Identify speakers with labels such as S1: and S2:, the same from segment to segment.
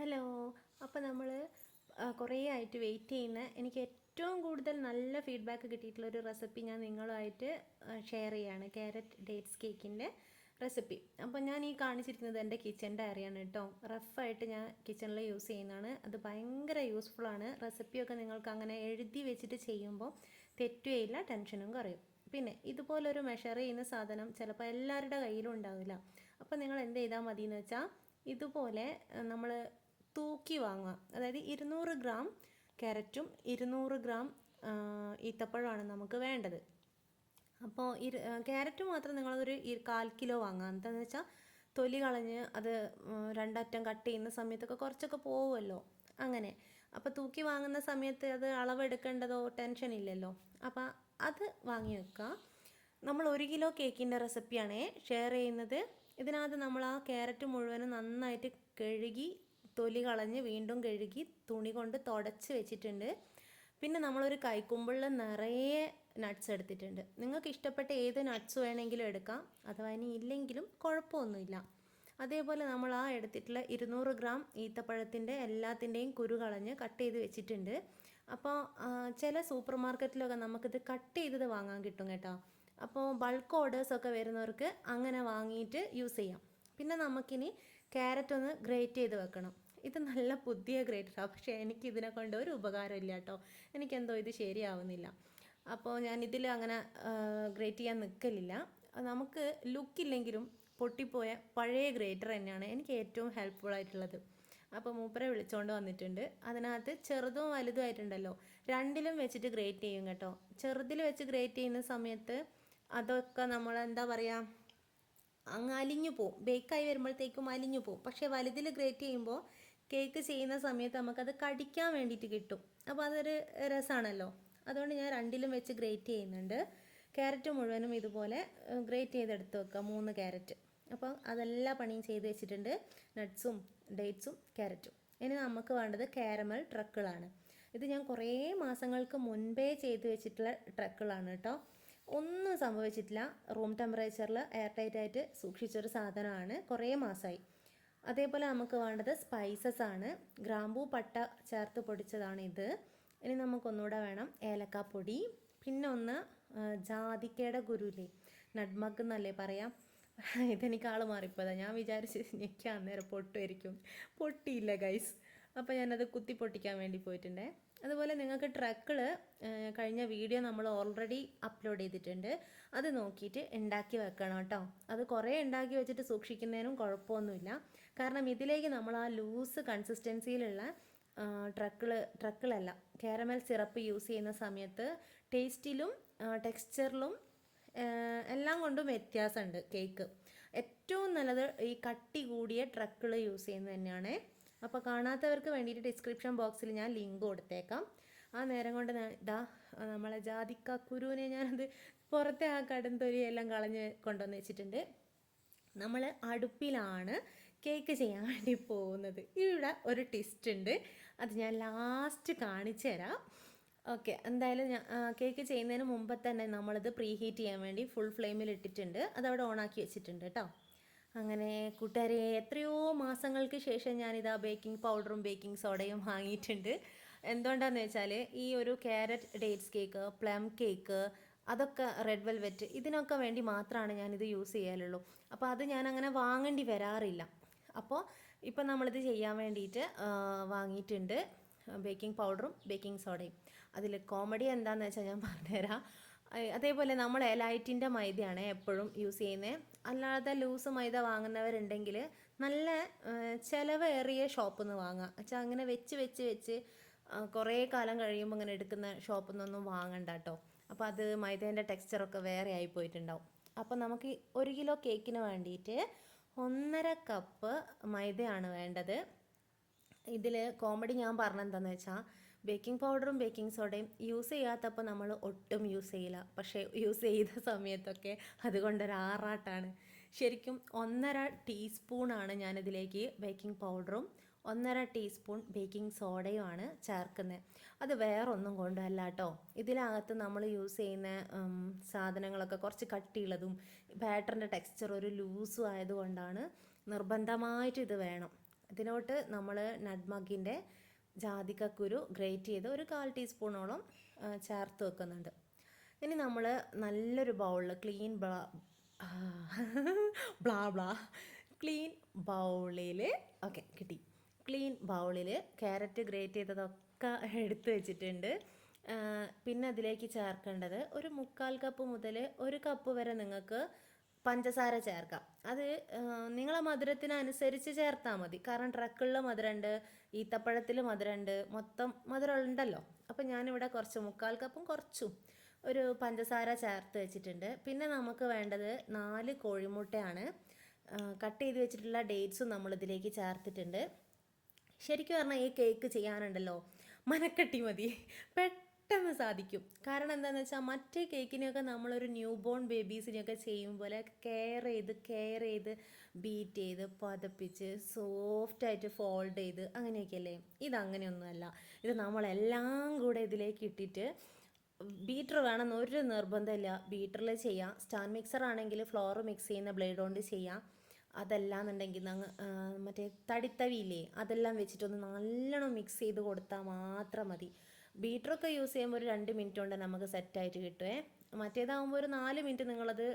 S1: Hello. അപ്പോൾ നമ്മൾ കുറേ ആയിട്ട് വെയിറ്റ് ചെയ്യുന്ന എനിക്ക് ഏറ്റവും കൂടുതൽ നല്ല ഫീഡ്ബാക്ക് കിട്ടിയിട്ടുള്ള ഒരു റെസിപ്പി ഞാൻ നിങ്ങളുമായിട്ട് ഷെയർ ചെയ്യാണ്. ക്യാരറ്റ് ഡേറ്റ്സ് കേക്കിന്റെ റെസിപ്പി അപ്പോൾ ഞാൻ ഈ കാണിച്ചിരിക്കുന്നത് എന്റെ കിച്ചൺ ഡയറിയാണ് കേട്ടോ റഫായിട്ട് ഞാൻ കിച്ചണിൽ യൂസ് ചെയ്യുന്നതാണ്. അത് ഭയങ്കര യൂസ്ഫുള്ളാണ് റെസിപ്പിയൊക്കെ നിങ്ങൾക്ക് അങ്ങനെ എഴുതി വെച്ചിട്ട് ചെയ്യുമ്പോൾ തെറ്റുകയില്ല ടെൻഷനും കുറയും. പിന്നെ ഇതുപോലൊരു മെഷർ ചെയ്യുന്ന സാധനം ചിലപ്പോൾ എല്ലാവരുടെ കയ്യിലും ഉണ്ടാവില്ല. അപ്പോൾ നിങ്ങൾ എന്ത് ചെയ്താൽ മതി എന്ന് വെച്ചാൽ ഇതുപോലെ നമ്മൾ തൂക്കി വാങ്ങുക. അതായത് ഇരുന്നൂറ് ഗ്രാം ക്യാരറ്റും ഇരുന്നൂറ് ഗ്രാം ഈത്തപ്പഴമാണ് നമുക്ക് വേണ്ടത്. അപ്പോൾ ഇരു ക്യാരറ്റ് മാത്രം നിങ്ങളൊരു കാൽ കിലോ വാങ്ങുക. എന്താണെന്ന് വെച്ചാൽ തൊലി കളഞ്ഞ് അത് രണ്ടറ്റം കട്ട് ചെയ്യുന്ന സമയത്തൊക്കെ കുറച്ചൊക്കെ പോവുമല്ലോ. അങ്ങനെ. അപ്പോൾ തൂക്കി വാങ്ങുന്ന സമയത്ത് അത് അളവെടുക്കേണ്ടതോ ടെൻഷൻ ഇല്ലല്ലോ. അപ്പോൾ അത് വാങ്ങി വെക്കുക. നമ്മൾ ഒരു കിലോ കേക്കിന്റെ റെസിപ്പിയാണേ ഷെയർ ചെയ്യുന്നത്. ഇതിനകത്ത് നമ്മൾ ആ ക്യാരറ്റ് മുഴുവനും നന്നായിട്ട് കഴുകി തൊലി കളഞ്ഞ് വീണ്ടും കഴുകി തുണി കൊണ്ട് തുടച്ച് വെച്ചിട്ടുണ്ട്. പിന്നെ നമ്മളൊരു കൈക്കുമ്പിളിൽ നിറയെ നട്ട്സ് എടുത്തിട്ടുണ്ട്. നിങ്ങൾക്ക് ഇഷ്ടപ്പെട്ട ഏത് നട്ട്സ് വേണമെങ്കിലും എടുക്കാം. അഥവാ ഇനി ഇല്ലെങ്കിലും കുഴപ്പമൊന്നുമില്ല. അതേപോലെ നമ്മൾ ആ എടുത്തിട്ടുള്ള ഇരുന്നൂറ് ഗ്രാം ഈത്തപ്പഴത്തിന്റെ എല്ലാത്തിന്റെയും കുരു കളഞ്ഞ് കട്ട് ചെയ്ത് വെച്ചിട്ടുണ്ട്. അപ്പോൾ ചില സൂപ്പർ മാർക്കറ്റിലൊക്കെ നമുക്കിത് കട്ട് ചെയ്തത് വാങ്ങാൻ കിട്ടും കേട്ടോ. അപ്പോൾ ബൾക്ക് ഓർഡേഴ്സൊക്കെ വരുന്നവർക്ക് അങ്ങനെ വാങ്ങിയിട്ട് യൂസ് ചെയ്യാം. പിന്നെ നമുക്കിനി ക്യാരറ്റ് ഒന്ന് ഗ്രേറ്റ് ചെയ്ത് വെക്കണം. ഇത് നല്ല പുതിയ പക്ഷേ എനിക്ക് ഇതിനെ കൊണ്ട് ഒരു ഉപകാരമില്ല കേട്ടോ എനിക്കെന്തോ ഇത് ശരിയാവുന്നില്ല. അപ്പോൾ ഞാൻ ഇതിൽ അങ്ങനെ ഗ്രേറ്റ് ചെയ്യാൻ നിൽക്കലില്ല നമുക്ക് ലുക്കില്ലെങ്കിലും പൊട്ടിപ്പോയ പഴയ ഗ്രേറ്റർ തന്നെയാണ് എനിക്ക് ഏറ്റവും ഹെൽപ്ഫുൾ ആയിട്ടുള്ളത്. അപ്പോൾ മൂപ്പരെ വിളിച്ചുകൊണ്ട് വന്നിട്ടുണ്ട്. അതിനകത്ത് ചെറുതും വലുതും ആയിട്ടുണ്ടല്ലോ. രണ്ടിലും വെച്ചിട്ട് ഗ്രേറ്റ് ചെയ്യും കേട്ടോ. ചെറുതിൽ വെച്ച് ഗ്രേറ്റ് ചെയ്യുന്ന സമയത്ത് അതൊക്കെ നമ്മൾ എന്താ പറയുക അങ്ങ് അലിഞ്ഞു പോവും. ബേക്കായി വരുമ്പോഴത്തേക്കും അലിഞ്ഞു പോവും. പക്ഷേ വലുതിൽ ഗ്രേറ്റ് ചെയ്യുമ്പോൾ കേക്ക് ചെയ്യുന്ന സമയത്ത് നമുക്കത് കടിക്കാൻ വേണ്ടിയിട്ട് കിട്ടും. അപ്പോൾ അതൊരു രസമാണല്ലോ അതുകൊണ്ട് ഞാൻ രണ്ടിലും വെച്ച് ഗ്രേറ്റ് ചെയ്യുന്നുണ്ട്. ക്യാരറ്റ് മുഴുവനും ഇതുപോലെ ഗ്രേറ്റ് ചെയ്തെടുത്ത് വെക്കുക. മൂന്ന് ക്യാരറ്റ് അപ്പോൾ അതെല്ലാ പണിയും ചെയ്ത് വെച്ചിട്ടുണ്ട്. നട്ട്സും ഡേറ്റ്സും ക്യാരറ്റും ഇനി നമുക്ക് വേണ്ടത് കാരമൽ ട്രക്കുകളാണ് ഇത് ഞാൻ കുറേ മാസങ്ങൾക്ക് മുൻപേ ചെയ്ത് വെച്ചിട്ടുള്ള ട്രക്കുകളാണ് കേട്ടോ. ഒന്നും സംഭവിച്ചിട്ടില്ല. റൂം ടെമ്പറേച്ചറിൽ എയർ ടൈറ്റ് ആയിട്ട് സൂക്ഷിച്ചൊരു സാധനമാണ്. കുറേ മാസമായി അതേപോലെ നമുക്ക് വേണ്ടത് സ്പൈസസ് ആണ്. ഗ്രാമ്പൂ പട്ട ചേർത്ത് പൊടിച്ചതാണ് ഇത്. ഇനി നമുക്കൊന്നുകൂടെ വേണം ഏലക്കാപ്പൊടി. പിന്നെ ഒന്ന് ജാതിക്കയുടെ ഗുരുലേ നഡ്മക്ക് എന്നല്ലേ പറയാം. ഇതെനിക്ക് ആൾ മാറിപ്പോയതാണ് ഞാൻ വിചാരിച്ച് ഞെക്കാൻ അന്നേരം പൊട്ടുമായിരിക്കും. പൊട്ടിയില്ല ഗൈസ് അപ്പോൾ ഞാനത് കുത്തി പൊട്ടിക്കാൻ വേണ്ടി പോയിട്ടുണ്ടേ. അതുപോലെ നിങ്ങൾക്ക് ട്രക്കിൾ കഴിഞ്ഞ വീഡിയോ നമ്മൾ ഓൾറെഡി അപ്ലോഡ് ചെയ്തിട്ടുണ്ട്. അത് നോക്കിയിട്ട് ഉണ്ടാക്കി വെക്കണം കേട്ടോ. അത് കുറേ ഉണ്ടാക്കി വെച്ചിട്ട് സൂക്ഷിക്കുന്നതിനും കുഴപ്പമൊന്നുമില്ല. കാരണം ഇതിലേക്ക് നമ്മൾ ആ ലൂസ് കൺസിസ്റ്റൻസിയിലുള്ള ട്രക്കിൾ ട്രക്കിളല്ല കാരമൽ സിറപ്പ് യൂസ് ചെയ്യുന്ന സമയത്ത് ടേസ്റ്റിലും ടെക്സ്ചറിലും എല്ലാം കൊണ്ടും വ്യത്യാസമുണ്ട് കേക്ക് ഏറ്റവും നല്ലത് ഈ കട്ടി കൂടിയ ട്രക്കിൾ യൂസ് ചെയ്യുന്നത് തന്നെയാണ്. അപ്പോൾ കാണാത്തവർക്ക് വേണ്ടിയിട്ട് ഡിസ്ക്രിപ്ഷൻ ബോക്സിൽ ഞാൻ ലിങ്ക് കൊടുത്തേക്കാം. ആ നേരം കൊണ്ട് ഇതാ നമ്മളെ ജാതിക്ക കുരുവിനെ ഞാനത് പുറത്തെ ആ കടുംതൊലി എല്ലാം കളഞ്ഞ് കൊണ്ടുവന്ന് വെച്ചിട്ടുണ്ട്. നമ്മൾ അടുപ്പിലാണ് കേക്ക് ചെയ്യാൻ വേണ്ടി പോകുന്നത്. ഇവിടെ ഒരു ട്വിസ്റ്റ് ഉണ്ട്. അത് ഞാൻ ലാസ്റ്റ് കാണിച്ചു തരാം. ഓക്കെ എന്തായാലും ഞാൻ കേക്ക് ചെയ്യുന്നതിന് മുമ്പ് തന്നെ നമ്മളിത് പ്രീഹീറ്റ് ചെയ്യാൻ വേണ്ടി ഫുൾ ഫ്ലെയിമിൽ ഇട്ടിട്ടുണ്ട്. അതവിടെ ഓണാക്കി വെച്ചിട്ടുണ്ട് കേട്ടോ അങ്ങനെ കൂട്ടുകാരെ എത്രയോ മാസങ്ങൾക്ക് ശേഷം ഞാനിതാ ബേക്കിംഗ് പൗഡറും ബേക്കിംഗ് സോഡയും വാങ്ങിയിട്ടുണ്ട്. എന്തുകൊണ്ടാന്ന് വെച്ചാൽ ഈ ഒരു carrot dates cake plum cake അതൊക്കെ റെഡ് വെൽവെറ്റ് ഇതിനൊക്കെ വേണ്ടി മാത്രമാണ് ഞാനിത് യൂസ് ചെയ്യാറുള്ളൂ. അപ്പോൾ അത് ഞാൻ അങ്ങനെ വാങ്ങേണ്ടി വരാറില്ല. അപ്പോൾ ഇപ്പം നമ്മളിത് ചെയ്യാൻ വേണ്ടിയിട്ട് വാങ്ങിയിട്ടുണ്ട് ബേക്കിംഗ് പൗഡറും ബേക്കിംഗ് സോഡയും അതിൽ കോമഡി എന്താണെന്ന് വെച്ചാൽ ഞാൻ പറഞ്ഞുതരാം. അതേപോലെ നമ്മൾ എലൈറ്റിന്റെ മൈദയാണ് എപ്പോഴും യൂസ് ചെയ്യുന്നത് അല്ലാതെ ലൂസ് മൈദ വാങ്ങുന്നവരുണ്ടെങ്കിൽ നല്ല ചിലവേറിയ ഷോപ്പിൽ നിന്ന് വാങ്ങാം. വെച്ചാൽ അങ്ങനെ വെച്ച് വെച്ച് വെച്ച് കുറേ കാലം കഴിയുമ്പോൾ അങ്ങനെ എടുക്കുന്ന ഷോപ്പിൽ നിന്നൊന്നും വാങ്ങണ്ട കേട്ടോ അപ്പോൾ അത് മൈദേന്റെ ടെക്സ്ചറൊക്കെ വേറെ ആയി പോയിട്ടുണ്ടാവും. അപ്പോൾ നമുക്ക് ഒരു കിലോ കേക്കിന് വേണ്ടിയിട്ട് ഒന്നര കപ്പ് മൈദയാണ് വേണ്ടത്. ഇതിൽ കോമഡി ഞാൻ പറഞ്ഞെന്താണെന്ന് വെച്ചാൽ ബേക്കിംഗ് പൗഡറും ബേക്കിംഗ് സോഡയും യൂസ് ചെയ്യാത്തപ്പോൾ നമ്മൾ ഒട്ടും യൂസ് ചെയ്യില്ല. പക്ഷേ യൂസ് ചെയ്ത സമയത്തൊക്കെ അതുകൊണ്ടൊരു ആറാട്ടാണ്. ശരിക്കും ഒന്നര ടീസ്പൂണാണ് ഞാനിതിലേക്ക് ബേക്കിംഗ് പൗഡറും ഒന്നര ടീസ്പൂൺ ബേക്കിംഗ് സോഡയുമാണ് ചേർക്കുന്നത്. അത് വേറൊന്നും കൊണ്ടല്ല കേട്ടോ. ഇതിനകത്ത് നമ്മൾ യൂസ് ചെയ്യുന്ന സാധനങ്ങളൊക്കെ കുറച്ച് കട്ടിയുള്ളതും ബാറ്ററിന്റെ ടെക്സ്ചർ ഒരു ലൂസും ആയതുകൊണ്ടാണ് നിർബന്ധമായിട്ട് ഇത് വേണം. ഇതിലോട്ട് നമ്മൾ നട്മഗിന്റെ ജാതിക്കക്കുരു ഗ്രേറ്റ് ചെയ്ത് ഒരു കാൽ ടീസ്പൂണോളം ചേർത്ത് വെക്കുന്നുണ്ട്. ഇനി നമ്മൾ നല്ലൊരു ബൗളിൽ clean blah blah blah clean ബൗളിൽ ഓക്കെ കിട്ടി. ക്ലീൻ ബൗളിൽ ക്യാരറ്റ് ഗ്രേറ്റ് ചെയ്തതൊക്കെ എടുത്ത് വെച്ചിട്ടുണ്ട്. പിന്നെ അതിലേക്ക് ചേർക്കേണ്ടത് ഒരു മുക്കാൽ കപ്പ് മുതൽ ഒരു കപ്പ് വരെ നിങ്ങൾക്ക് പഞ്ചസാര ചേർക്കാം. അത് നിങ്ങളെ മധുരത്തിനനുസരിച്ച് ചേർത്താൽ മതി. കാരണം ട്രക്കുള്ള മധുരമുണ്ട് ഈത്തപ്പഴത്തിൽ മധുരമുണ്ട് മൊത്തം മധുരം ഉണ്ടല്ലോ അപ്പം ഞാനിവിടെ കുറച്ച് മുക്കാൽ കപ്പും കുറച്ചും ഒരു പഞ്ചസാര ചേർത്ത് വെച്ചിട്ടുണ്ട്. പിന്നെ നമുക്ക് വേണ്ടത് നാല് കോഴിമുട്ടയാണ്. കട്ട് ചെയ്ത് വെച്ചിട്ടുള്ള ഡേറ്റ്സും നമ്മളിതിലേക്ക് ചേർത്തിട്ടുണ്ട്. ശരിക്കും പറഞ്ഞാൽ ഈ കേക്ക് ചെയ്യാനുണ്ടല്ലോ. മനക്കട്ടി മതി. പെട്ടെന്ന് സാധിക്കും. കാരണം എന്താണെന്ന് വെച്ചാൽ മറ്റേ കേക്കിനെയൊക്കെ നമ്മളൊരു ന്യൂ ബോൺ ബേബീസിനെയൊക്കെ ചെയ്യും പോലെ കെയർ ചെയ്ത് കെയർ ചെയ്ത് ബീറ്റ് ചെയ്ത് പതപ്പിച്ച് സോഫ്റ്റായിട്ട് ഫോൾഡ് ചെയ്ത് അങ്ങനെയൊക്കെയല്ലേ? ഇതങ്ങനെയൊന്നുമല്ല. ഇത് നമ്മളെല്ലാം കൂടെ ഇതിലേക്ക് ഇട്ടിട്ട് ബീറ്റർ വേണമെന്ന് ഒരു നിർബന്ധമില്ല. ബീറ്ററിൽ ചെയ്യാം. സ്റ്റാൻ മിക്സർ ആണെങ്കിൽ ഫ്ലോർ മിക്സ് ചെയ്യുന്ന ബ്ലേഡ് കൊണ്ട് ചെയ്യാം. അതല്ലാന്നുണ്ടെങ്കിൽ മറ്റേ തടിത്തവിയില്ലേ? അതെല്ലാം വെച്ചിട്ടൊന്ന് നല്ലോണം മിക്സ് ചെയ്ത് കൊടുത്താൽ മാത്രം മതി. ബീറ്ററൊക്കെ യൂസ് ചെയ്യുമ്പോൾ ഒരു രണ്ട് മിനിറ്റ് കൊണ്ട് നമുക്ക് സെറ്റായിട്ട് കിട്ടുമേ മറ്റേതാകുമ്പോൾ ഒരു നാല് മിനിറ്റ് നിങ്ങളത്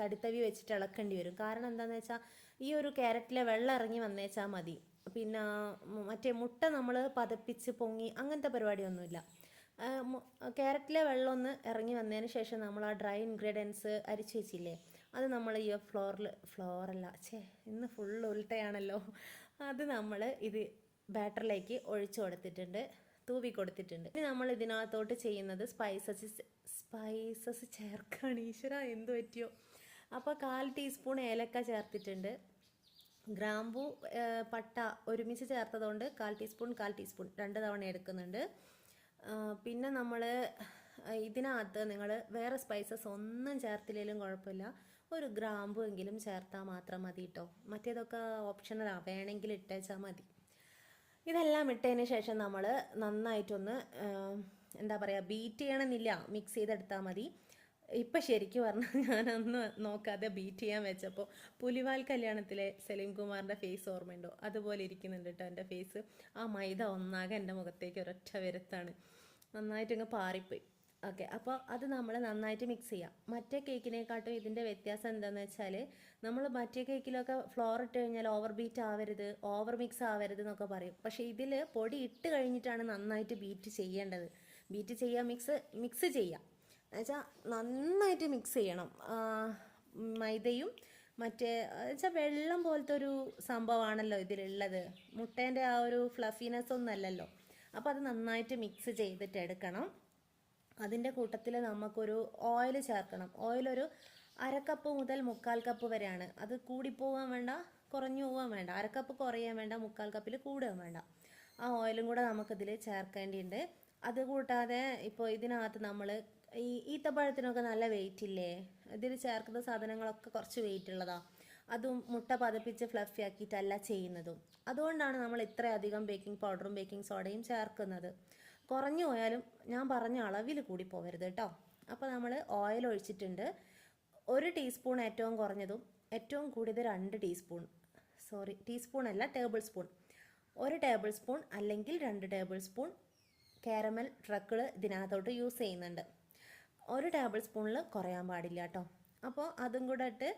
S1: തടിത്തവി വെച്ചിട്ട് ഇളക്കേണ്ടി വരും. കാരണം എന്താണെന്ന് വെച്ചാൽ ഈ ഒരു ക്യാരറ്റിലെ വെള്ളം ഇറങ്ങി വന്നേച്ചാൽ മതി. പിന്നെ മറ്റേ മുട്ട നമ്മൾ പതപ്പിച്ച് പൊങ്ങി അങ്ങനത്തെ പരിപാടിയൊന്നുമില്ല. ക്യാരറ്റിലെ വെള്ളം ഒന്ന് ഇറങ്ങി വന്നതിന് ശേഷം നമ്മൾ ആ ഡ്രൈ ഇൻഗ്രീഡിയൻസ് അരിച്ച് വെച്ചില്ലേ അത് നമ്മൾ ഈ ഫ്ലോറിൽ ഫ്ലോറല്ല ഛേ ഇന്ന് ഫുൾ ഉൾട്ടയാണല്ലോ അത് നമ്മൾ ഇത് ബാറ്ററിലേക്ക് ഒഴിച്ചു കൊടുത്തിട്ടുണ്ട്. തൂവി കൊടുത്തിട്ടുണ്ട്. ഇനി നമ്മൾ ഇതിനകത്തോട്ട് ചെയ്യുന്നത് സ്പൈസസ് സ്പൈസസ് ചേർക്കാണ്. ഈശ്വര എന്ത് പറ്റിയോ? അപ്പോൾ കാൽ ടീസ്പൂൺ ഏലക്ക ചേർത്തിട്ടുണ്ട്. ഗ്രാമ്പു പട്ട ഒരുമിച്ച് ചേർത്തതുകൊണ്ട് കാൽ ടീസ്പൂൺ കാൽ ടീസ്പൂൺ രണ്ട് തവണ എടുക്കുന്നുണ്ട്. പിന്നെ നമ്മൾ ഇതിനകത്ത് നിങ്ങൾ വേറെ സ്പൈസസ് ഒന്നും ചേർത്തില്ലെങ്കിലും കുഴപ്പമില്ല. ഒരു ഗ്രാമ്പു എങ്കിലും ചേർത്താൽ മാത്രം മതി കേട്ടോ മറ്റേതൊക്കെ ഓപ്ഷനലാണ് വേണമെങ്കിൽ ഇട്ടേച്ചാൽ മതി. ഇതെല്ലാം ഇട്ടതിന് ശേഷം നമ്മൾ നന്നായിട്ടൊന്ന് എന്താ പറയുക ബീറ്റ് ചെയ്യണമെന്നില്ല. മിക്സ് ചെയ്തെടുത്താൽ മതി. ഇപ്പം ശരിക്കും പറഞ്ഞാൽ ഞാനൊന്ന് നോക്കാതെ ബീറ്റ് ചെയ്യാൻ വെച്ചപ്പോൾ പുലിവാൽ കല്യാണത്തിലെ സലീം കുമാറിന്റെ ഫേസ് ഓർമ്മയുണ്ടോ? അതുപോലെ ഇരിക്കുന്നുണ്ട് കേട്ടോ എന്റെ ഫേസ് ആ മൈദ ഒന്നാകെ എന്റെ മുഖത്തേക്ക് ഒരൊറ്റ വരുത്താണ്. നന്നായിട്ടങ്ങ് പാറിപ്പോയി. ഓക്കെ അപ്പോൾ അത് നമ്മൾ നന്നായിട്ട് മിക്സ് ചെയ്യാം. മറ്റേ കേക്കിനെക്കാട്ടും ഇതിന്റെ വ്യത്യാസം എന്താണെന്ന് വെച്ചാൽ നമ്മൾ മറ്റേ കേക്കിലൊക്കെ ഫ്ലോർ ഇട്ട് കഴിഞ്ഞാൽ ഓവർ ബീറ്റ് ആവരുത് ഓവർ മിക്സ് ആവരുത് എന്നൊക്കെ പറയും. പക്ഷേ ഇതിൽ പൊടി ഇട്ട് കഴിഞ്ഞിട്ടാണ് നന്നായിട്ട് ബീറ്റ് ചെയ്യേണ്ടത്. ബീറ്റ് ചെയ്യുക മിക്സ് മിക്സ് ചെയ്യുക എന്നുവെച്ചാൽ നന്നായിട്ട് മിക്സ് ചെയ്യണം. മൈദയും മറ്റേ വെച്ചാൽ വെള്ളം പോലത്തെ ഒരു സംഭവമാണല്ലോ ഇതിലുള്ളത്. മുട്ടേന്റെ ആ ഒരു ഫ്ലഫിനെസ് ഒന്നും അല്ലല്ലോ. അപ്പോൾ അത് നന്നായിട്ട് മിക്സ് ചെയ്തിട്ട് എടുക്കണം അതിന്റെ കൂട്ടത്തിൽ നമുക്കൊരു ഓയിൽ ചേർക്കണം. ഓയിലൊരു അരക്കപ്പ് മുതൽ മുക്കാൽ കപ്പ് വരെയാണ്. അത് കൂടിപ്പോവാൻ വേണ്ട കുറഞ്ഞു പോവാൻ വേണ്ട. അരക്കപ്പ് കുറയാൻ വേണ്ട മുക്കാൽ കപ്പിൽ കൂടുകയും വേണ്ട. ആ ഓയിലും കൂടെ നമുക്കിതിൽ ചേർക്കേണ്ടിയുണ്ട്. അത് കൂട്ടാതെ ഇപ്പോൾ ഇതിനകത്ത് നമ്മൾ ഈ ഈത്തപ്പഴത്തിനൊക്കെ നല്ല വെയിറ്റ് ഇല്ലേ? ഇതിൽ ചേർക്കുന്ന സാധനങ്ങളൊക്കെ കുറച്ച് വെയിറ്റ് ഉള്ളതാ. അതും മുട്ട പതപ്പിച്ച് ഫ്ലഫി ആക്കിയിട്ടല്ല ചെയ്യുന്നതും. അതുകൊണ്ടാണ് നമ്മൾ ഇത്രയധികം ബേക്കിംഗ് പൗഡറും ബേക്കിംഗ് സോഡയും ചേർക്കുന്നത്. കുറഞ്ഞു പോയാലും ഞാൻ പറഞ്ഞ അളവിൽ കൂടി പോകരുത് കേട്ടോ. അപ്പോൾ നമ്മൾ ഓയിൽ ഒഴിച്ചിട്ടുണ്ട്. ഒരു ടീസ്പൂൺ ഏറ്റവും കുറഞ്ഞതും ഏറ്റവും കൂടിയത് രണ്ട് ടീസ്പൂൺ സോറി ടീസ്പൂൺ അല്ല ടേബിൾ സ്പൂൺ ഒരു ടേബിൾ സ്പൂൺ അല്ലെങ്കിൽ രണ്ട് ടേബിൾ സ്പൂൺ കാരമൽ ട്രക്കിൾ ഇതിനകത്തോട്ട് യൂസ് ചെയ്യുന്നുണ്ട്. ഒരു ടേബിൾ സ്പൂണിൽ കുറയാൻ പാടില്ല കേട്ടോ. അപ്പോൾ അതും കൂടെ ഇട്ട്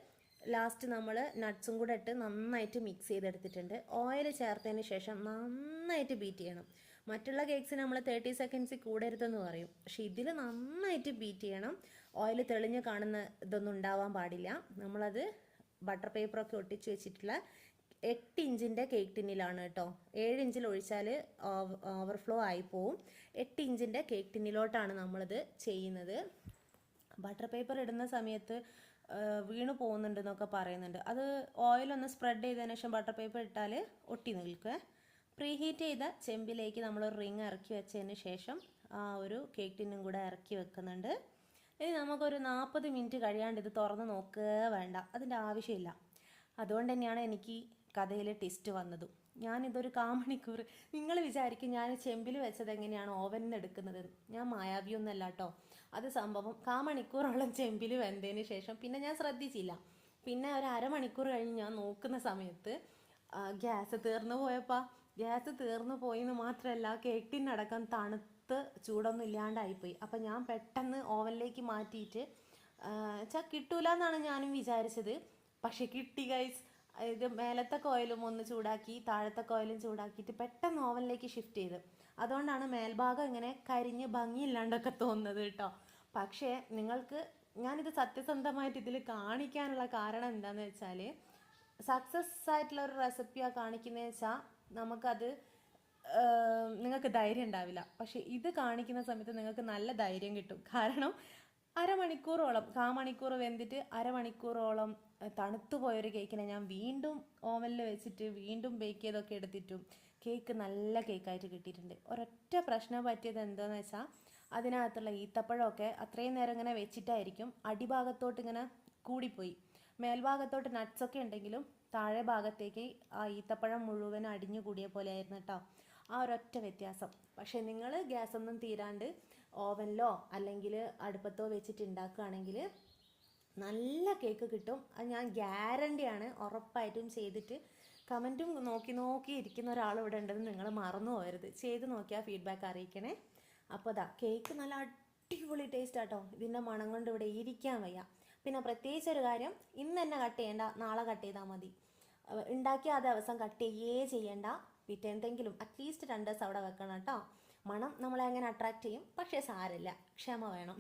S1: ലാസ്റ്റ് നമ്മൾ നട്ട്സും കൂടെ ഇട്ട് നന്നായിട്ട് മിക്സ് ചെയ്തെടുത്തിട്ടുണ്ട്. ഓയിൽ ചേർത്തതിന് ശേഷം നന്നായിട്ട് ബീറ്റ് ചെയ്യണം. മറ്റുള്ള കേക്ക്സ് നമ്മൾ തേർട്ടി സെക്കൻഡ്സിൽ കൂടരുതെന്ന് പറയും. പക്ഷേ ഇതിൽ നന്നായിട്ട് ബീറ്റ് ചെയ്യണം. ഓയിൽ തെളിഞ്ഞ് കാണുന്ന ഇതൊന്നും ഉണ്ടാവാൻ പാടില്ല. നമ്മളത് ബട്ടർ പേപ്പറൊക്കെ ഒട്ടിച്ച് വെച്ചിട്ടുള്ള എട്ട് ഇഞ്ചിന്റെ കേക്ക് ടിന്നിലാണ് കേട്ടോ. ഏഴ് ഇഞ്ചിൽ ഒഴിച്ചാൽ ഓവർഫ്ലോ ആയി പോവും. എട്ട് ഇഞ്ചിന്റെ കേക്ക് ടിന്നിലോട്ടാണ് നമ്മളിത് ചെയ്യുന്നത്. ബട്ടർ പേപ്പർ ഇടുന്ന സമയത്ത് വീണു പോകുന്നുണ്ടെന്നൊക്കെ പറയുന്നുണ്ട്. അത് ഓയിലൊന്ന് സ്പ്രെഡ് ചെയ്തതിന് ശേഷം ബട്ടർ പേപ്പർ ഇട്ടാൽ ഒട്ടി നിൽക്കുക പ്രീ ഹീറ്റ് ചെയ്ത ചെമ്പിലേക്ക് നമ്മൾ റിങ് ഇറക്കി വെച്ചതിന് ശേഷം ആ ഒരു കേക്ക് ടിന്നും കൂടെ ഇറക്കി വെക്കുന്നുണ്ട്. ഇനി നമുക്കൊരു നാൽപ്പത് മിനിറ്റ് കഴിയാണ്ട് ഇത് തുറന്ന് നോക്കുക വേണ്ട. അതിന്റെ ആവശ്യമില്ല. അതുകൊണ്ട് തന്നെയാണ് എനിക്ക് ഈ കഥയിൽ ടിസ്റ്റ് വന്നതും. ഞാനിതൊരു കാമണിക്കൂർ നിങ്ങൾ വിചാരിക്കും ഞാൻ ചെമ്പിൽ വെച്ചത് എങ്ങനെയാണ് ഓവനിൽ നിന്ന് എടുക്കുന്നത്. ഞാൻ മായാവിയൊന്നല്ല കേട്ടോ അത് സംഭവം കാമണിക്കൂറോളം ചെമ്പിൽ വെന്തതിന് ശേഷം പിന്നെ ഞാൻ ശ്രദ്ധിച്ചില്ല. പിന്നെ ഒരു അരമണിക്കൂർ കഴിഞ്ഞ് ഞാൻ നോക്കുന്ന സമയത്ത് ഗ്യാസ് തീർന്നു പോയപ്പോൾ ഗ്യാസ് തീർന്നു പോയി എന്ന് മാത്രമല്ല കേക്ക് ടിന്നടക്കം തണുത്ത് ചൂടൊന്നും ഇല്ലാണ്ടായിപ്പോയി. അപ്പം ഞാൻ പെട്ടെന്ന് ഓവനിലേക്ക് മാറ്റിയിട്ട് വെച്ചാൽ കിട്ടൂല എന്നാണ് ഞാനും വിചാരിച്ചത്. പക്ഷെ കിട്ടി ഗൈസ് ഇത് മേലത്തെ കോയിലും ഒന്ന് ചൂടാക്കി താഴത്തെ കോയിലും ചൂടാക്കിയിട്ട് പെട്ടെന്ന് ഓവനിലേക്ക് ഷിഫ്റ്റ് ചെയ്ത്. അതുകൊണ്ടാണ് മേൽഭാഗം ഇങ്ങനെ കരിഞ്ഞ് ഭംഗിയില്ലാണ്ടൊക്കെ തോന്നുന്നത് കേട്ടോ. പക്ഷേ നിങ്ങൾക്ക് ഞാനിത് സത്യസന്ധമായിട്ട് ഇതിൽ കാണിക്കാനുള്ള കാരണം എന്താണെന്ന് വെച്ചാൽ സക്സസ് ആയിട്ടുള്ള ഒരു റെസിപ്പിയാണ് കാണിക്കുന്നത് വെച്ചാൽ നമുക്കത് നിങ്ങൾക്ക് ധൈര്യം ഉണ്ടാവില്ല. പക്ഷെ ഇത് കാണിക്കുന്ന സമയത്ത് നിങ്ങൾക്ക് നല്ല ധൈര്യം കിട്ടും. കാരണം അരമണിക്കൂറോളം കാ മണിക്കൂർ വെന്തിട്ട് അരമണിക്കൂറോളം തണുത്തു പോയൊരു കേക്കിനെ ഞാൻ വീണ്ടും ഓവനിൽ വെച്ചിട്ട് വീണ്ടും ബേക്ക് ചെയ്തൊക്കെ എടുത്തിട്ടും കേക്ക് നല്ല കേക്കായിട്ട് കിട്ടിയിട്ടുണ്ട്. ഒരൊറ്റ പ്രശ്നം പറ്റിയത് എന്താണെന്ന് വെച്ചാൽ അതിനകത്തുള്ള ഈത്തപ്പഴമൊക്കെ അത്രയും നേരം ഇങ്ങനെ വെച്ചിട്ടായിരിക്കും അടിഭാഗത്തോട്ട് ഇങ്ങനെ കൂടിപ്പോയി. മേൽഭാഗത്തോട്ട് ഒക്കെ ഉണ്ടെങ്കിലും താഴെ ഭാഗത്തേക്ക് ആ ഈത്തപ്പഴം മുഴുവൻ അടിഞ്ഞു കൂടിയ പോലെ ആയിരുന്നു കേട്ടോ. ആ ഒരൊറ്റ വ്യത്യാസം. പക്ഷേ നിങ്ങൾ ഗ്യാസ് ഒന്നും തീരാണ്ട് ഓവനിലോ അല്ലെങ്കിൽ അടുപ്പത്തോ വെച്ചിട്ട് ഉണ്ടാക്കുകയാണെങ്കിൽ നല്ല കേക്ക് കിട്ടും. അത് ഞാൻ ഗ്യാരണ്ടിയാണ് ഉറപ്പായിട്ടും ചെയ്തിട്ട് കമന്റും നോക്കി നോക്കി ഇരിക്കുന്ന ഒരാൾ ഇവിടെ ഉണ്ടെന്ന് നിങ്ങൾ മറന്നു പോകരുത്. ചെയ്ത് നോക്കിയാൽ ഫീഡ്ബാക്ക് അറിയിക്കണേ. അപ്പോൾ അതാ കേക്ക് നല്ല അടിപൊളി ടേസ്റ്റ് ആട്ടോ ഇതിന്റെ മണം കൊണ്ട് ഇവിടെ ഇരിക്കാൻ വയ്യ. പിന്നെ പ്രത്യേകിച്ച് ഒരു കാര്യം ഇന്ന് തന്നെ കട്ട് ചെയ്യേണ്ട നാളെ കട്ട് ചെയ്താൽ മതി. ഉണ്ടാക്കിയ ആ ദിവസം കട്ട് ചെയ്യേ ചെയ്യണ്ട. പിറ്റേന്തെങ്കിലും അറ്റ്ലീസ്റ്റ് രണ്ട് ദിവസം അവിടെ വെക്കണം കേട്ടോ. മണം നമ്മളെ അങ്ങനെ അട്രാക്റ്റ് ചെയ്യും പക്ഷേ സാരമില്ല. ക്ഷമ വേണം.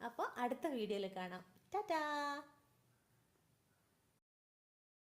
S1: അപ്പോൾ അടുത്ത വീഡിയോയിൽ കാണാം. ടാറ്റാ